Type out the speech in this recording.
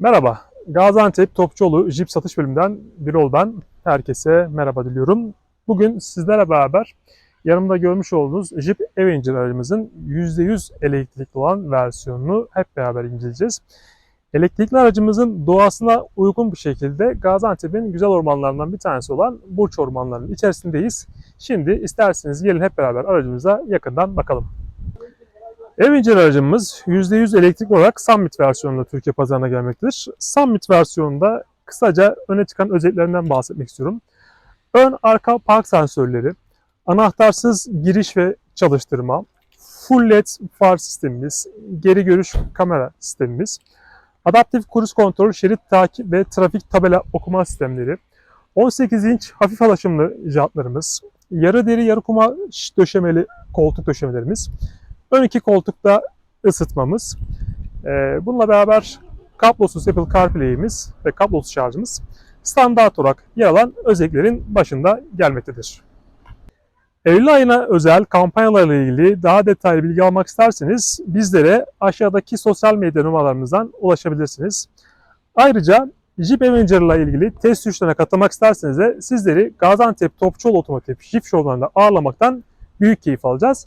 Merhaba, Gaziantep Topçuoğlu Jeep Satış Bölümünden Birol ben. Herkese merhaba diliyorum. Bugün sizlerle beraber yanımda görmüş olduğunuz Jeep Avenger aracımızın %100 elektrikli olan versiyonunu hep beraber inceleyeceğiz. Elektrikli aracımızın doğasına uygun bir şekilde Gaziantep'in güzel ormanlarından bir tanesi olan Burç Ormanları'nın içerisindeyiz. Şimdi isterseniz gelin hep beraber aracımıza yakından bakalım. Avenger aracımız %100 elektrikli olarak Summit versiyonunda Türkiye pazarına gelmektedir. Summit versiyonunda kısaca öne çıkan özelliklerinden bahsetmek istiyorum. Ön arka park sensörleri, anahtarsız giriş ve çalıştırma, full led far sistemimiz, geri görüş kamera sistemimiz, adaptif cruise kontrol, şerit takip ve trafik tabela okuma sistemleri, 18 inç hafif alaşımlı jantlarımız, yarı deri yarı kumaş döşemeli koltuk döşemelerimiz, Ön iki koltukta ısıtmamız. Ee, Bununla beraber kablosuz Apple CarPlay'imiz ve kablosuz şarjımız standart olarak yer alan özelliklerin başında gelmektedir. Eylül ayına özel kampanyalarla ilgili daha detaylı bilgi almak isterseniz bizlere aşağıdaki sosyal medya numaralarımızdan ulaşabilirsiniz. Ayrıca Jeep Avenger ile ilgili test sürüşlerine katılmak isterseniz de sizleri Gaziantep Topçuoğlu Otomotiv Jeep Show'larında ağırlamaktan büyük keyif alacağız.